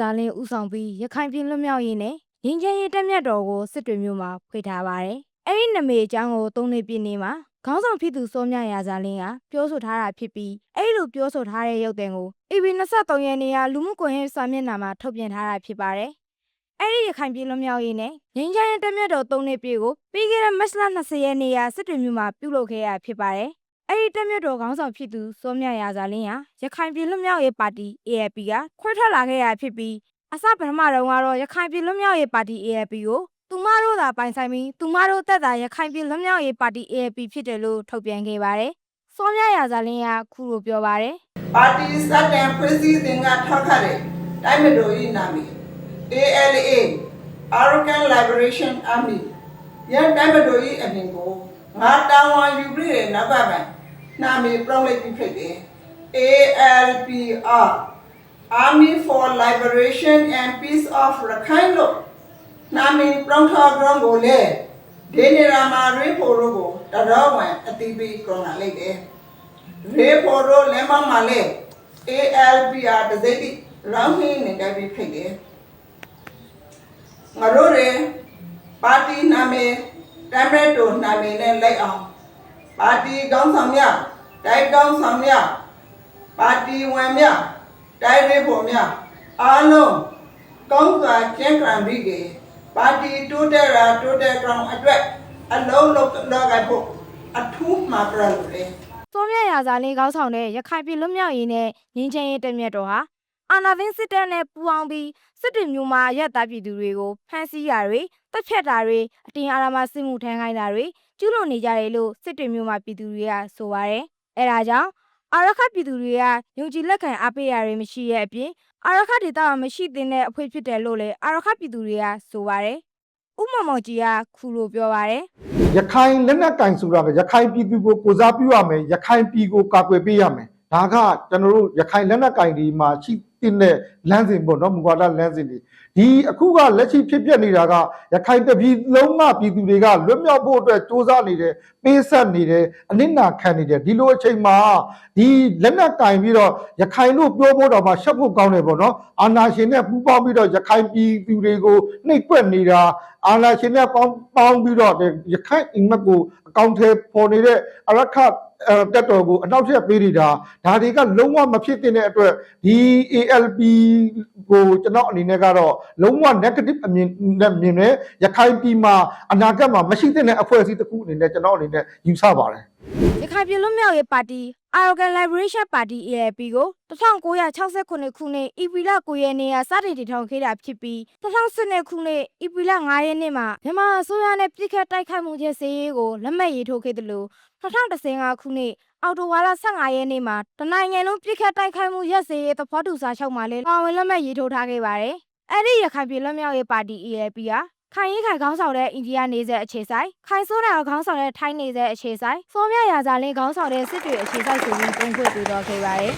ဇာလင်းဦးဆောင်ပြီးရခိုင်ပြည်လွတ်မြောက်ရေးနဲ့ငင်းချမ်းရေးတက်မြတ်တော်ကိုစစ်တွေမျိုးမှာဖွေထားပါတယ်။အဲ့ဒီနမေအကြောင်းကိုသုံးနှစ်ပြည့်နေ့မှာခေါင်းဆောင်ဖြစ်သူစောမြရာဇာလင်းကပြောဆိုထားတာဖြစ်ပြီးအဲ့ဒီလိုပြောဆိုထားတဲ့ရုပ်သံကို AB 23ရက်နေ့ကလူမှုကွန်ရက်စာမျက်နှာမှာထုတ်ပြန်ထားတာဖြစ်ပါတယ်။အဲ့ဒီရခိုင်ပြည်လွတ်မြောက်ရေးနဲ့ငင်းချမ်းရေးတက်မြတ်တော်သုံးနှစ်ပြည့်ကိုပြီးခဲ့တဲ့မတ်လ20ရက်နေ့ကစစ်တွေမျိုးမှာပြုလုပ်ခဲ့ရဖြစ်ပါတယ်။ အဲ့ဒီတက်မြတ်တော်ခေါင်းဆောင်ဖြစ်သူစောမြရာဇာလင်းဟာရခိုင်ပြည်လွတ်မြောက်ရေးပါတီ ALP ကခွဲထွက်လာခဲ့ရဖြစ်ပြီးအစပထမတုန်းကတော့ရခိုင်ပြည်လွတ်မြောက်ရေးပါတီ ALP ကိုသူမတို့သာပိုင်ဆိုင်ပြီးသူမတို့တက်တာရခိုင်ပြည်လွတ်မြောက်ရေးပါတီ ALP ဖြစ်တယ်လို့ထုတ်ပြန်ခဲ့ပါတယ်။စောမြရာဇာလင်းကခုလိုပြောပါတယ်ပါတီစတဲ့ဖွဲ့စည်းတင်ကထောက်ခတဲ့တိုင်းမတော်ဤနာမည် ALA Arakan Liberation Army ရန်တိုင်းမတော်ဤအမည်ကိုငါတာဝန်ယူပြီးတဲ့နောက်ကပိုင်း နာမည်ပြောင်းလိုက်ပြီးဖြစ်တယ် ALPR Army for Liberation and Peace of Rakhine လို့နာမည်ပြောင်းထားကြောင်းကိုလေဒေနေရာမှာရေဖို့တို့ကိုတတော်ဝင်အတိပေးကြောင်းလာလိုက်တယ်ရေဖော်ရိုလဲမမလဲ ALPR တစိမ့်တိရောင်းဟင်းနေကြပြီးဖြစ်တယ်ငါတို့ရပါတီနာမည်တမ်ရက်တိုနာမည်နဲ့လိုက်အောင် ပါတီကောင်းဆောင်များတိုက်ကောင်းဆောင်များပါတီဝင်များတိုက်ရေဖို့များအားလုံးကောင်းစွာကျင်းကံပြီးကေပါတီတိုးတက်ရာတိုးတက်ကြောင်းအတွက်အလုံးလုံးတော့ကဖို့အထူးမှာပြလို့လေ။စောမြရာဇာလင်းခေါင်းဆောင်တဲ့ရခိုင်ပြည်လွတ်မြောက်ရေးနဲ့ငင်းချမ်းရေးတက်မြတ်တော်ဟာ အာဏာသိမ်းစစ်တပ်နဲ့ပူးပေါင်းပြီးစစ်တွေမျိုးမှာရက်သားပြည်သူတွေကိုဖမ်းဆီးတာတွေတပ်ဖြတ်တာတွေအတင်းအာဏာမစစ်မှုထမ်းခိုင်းတာတွေကျူးလွန်နေကြတယ်လို့စစ်တွေမျိုးမှာပြည်သူတွေကဆိုပါတယ်။အဲဒါကြောင့်အာရခပြည်သူတွေကယုံကြည်လက်ခံအားပေးရတွေမရှိရဲ့အပြင်အာရခဒေတာမရှိသင့်တဲ့အဖွဲ့ဖြစ်တယ်လို့လည်းအာရခပြည်သူတွေကဆိုပါတယ်။ဥမ္မောင်မောင်ကြီးကခုလိုပြောပါတယ်ရခိုင်လက်နက်ကင်ဆိုတာကရခိုင်ပြည်သူကိုကိုစားပြုရမယ်ရခိုင်ပြည်ကိုကာကွယ်ပေးရမယ်ဒါကကျွန်တော်တို့ရခိုင်လက်နက်ကင်ဒီမှာရှိ တဲ့လမ်းစဉ်ပေါ့နော်မူဝါဒလမ်းစဉ်တွေဒီအခုကလက်ရှိဖြစ်ပျက်နေတာကရခိုင်တပြည်လုံးကပြည်သူတွေကလွတ်မြောက်ဖို့အတွက်စ조사နေတယ်ပေးဆက်နေတယ်အနစ်နာခံနေတယ်ဒီလိုအချိန်မှာဒီလက်နက်ကင်ပြီးတော့ရခိုင်တို့ပြောဖို့တော့မှရှက်ဖို့ကောင်းတယ်ပေါ့နော်အာနာရှင်နဲ့ပူးပေါင်းပြီးတော့ရခိုင်ပြည်သူတွေကိုနှိပ်ကွက်နေတာအာဏာရှင်နဲ့ပေါင်းပေါင်းပြီးတော့ဒီရခိုင်အင်မက်ကိုအကောင့်ထဲပေါ်နေတဲ့အရခအဲတက်တော်ကိုအနောက်ထပ်ပေးနေတာဒါတွေကလုံးဝမဖြစ်သင့်တဲ့အတွက်ဒီ ALP ကိုကျွန်တော်အနေနဲ့ကတော့လုံးဝ negative အမြင်နဲ့မြင်တယ်ရခိုင်ပြည်မှာအနာဂတ်မှာမရှိသင့်တဲ့အဖွဲ့အစည်းတစ်ခုအနေနဲ့ကျွန်တော်အနေနဲ့ယူဆပါတယ် ရခိုင်ပြည်လွတ်မြောက်ရေးပါတီ Arrogant Liberation Party ALP ကို1969ခုနှစ်ဧပြီလ9ရက်နေ့ကစတင်တည်ထောင်ခဲ့တာဖြစ်ပြီး2012ခုနှစ်ဧပြီလ9ရက်နေ့မှာမြန်မာအစိုးရနဲ့ပြည်ခတ်တိုက်ခိုက်မှုရဲ့စည်ရေးကိုလက်မှတ်ရေးထိုးခဲ့တယ်လို့2015ခုနှစ်အောက်တိုဘာလ15ရက်နေ့မှာတနိုင်ငံလုံးပြည်ခတ်တိုက်ခိုက်မှုရက်စည်ရေးသဘောတူစာချုပ်မှာလည်းပါဝင်လက်မှတ်ရေးထိုးထားခဲ့ပါတယ်။အဲ့ဒီရခိုင်ပြည်လွတ်မြောက်ရေးပါတီ ALP က ခိုင်ရီခိုင်ခေါင်းဆောင်တဲ့အိန္ဒိယနေဆက်အခြေဆိုင်ခိုင်စိုးနာခေါင်းဆောင်တဲ့ထိုင်းနေဆက်အခြေဆိုင်စောမြရာဇာလင်းခေါင်းဆောင်တဲ့စစ်တွေအခြေဆိုင်ဆိုပြီးပုံဖွဲ့ပေးတော့ခဲ့ပါတယ်